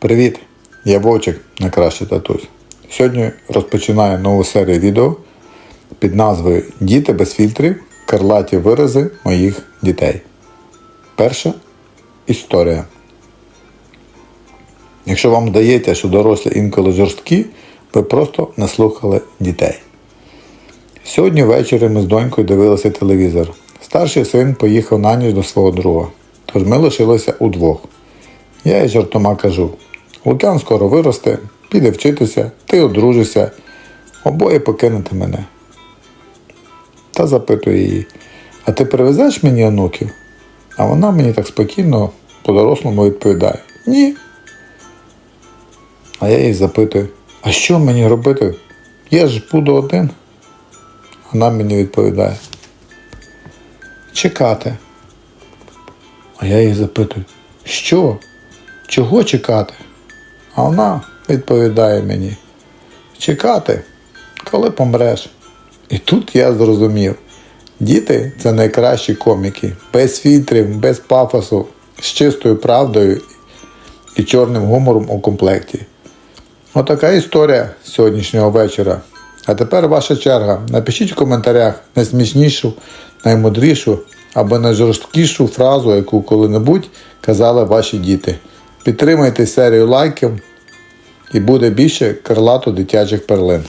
Привіт! Я Вовчик, найкращий татусь. Сьогодні розпочинаю нову серію відео під назвою Діти без фільтрів. Карлаті вирази моїх дітей. Перша історія. Якщо вам здається, що дорослі інколи жорсткі, ви просто не слухали дітей. Сьогодні ввечері ми з донькою дивилися телевізор. Старший син поїхав на ніч до свого друга, тож ми лишилися удвох. Я їй жартома кажу: Лук'ян скоро виросте, піде вчитися, ти одружишся, обоє покинете мене. Та запитую її, а ти привезеш мені онуків? А вона мені так спокійно, по-дорослому відповідає: Ні. А я її запитую, а що мені робити? Я ж буду один. Вона мені відповідає. Чекати. А я її запитую, що? Чого чекати? А вона відповідає мені: чекати, коли помреш. І тут я зрозумів, діти це найкращі коміки, без фільтрів, без пафосу, з чистою правдою і чорним гумором у комплекті. Отака історія сьогоднішнього вечора. А тепер ваша черга. Напишіть в коментарях найсмішнішу, наймудрішу або найжорсткішу фразу, яку коли-небудь казали ваші діти. Підтримайте серію лайків і буде більше крилато дитячих перлин.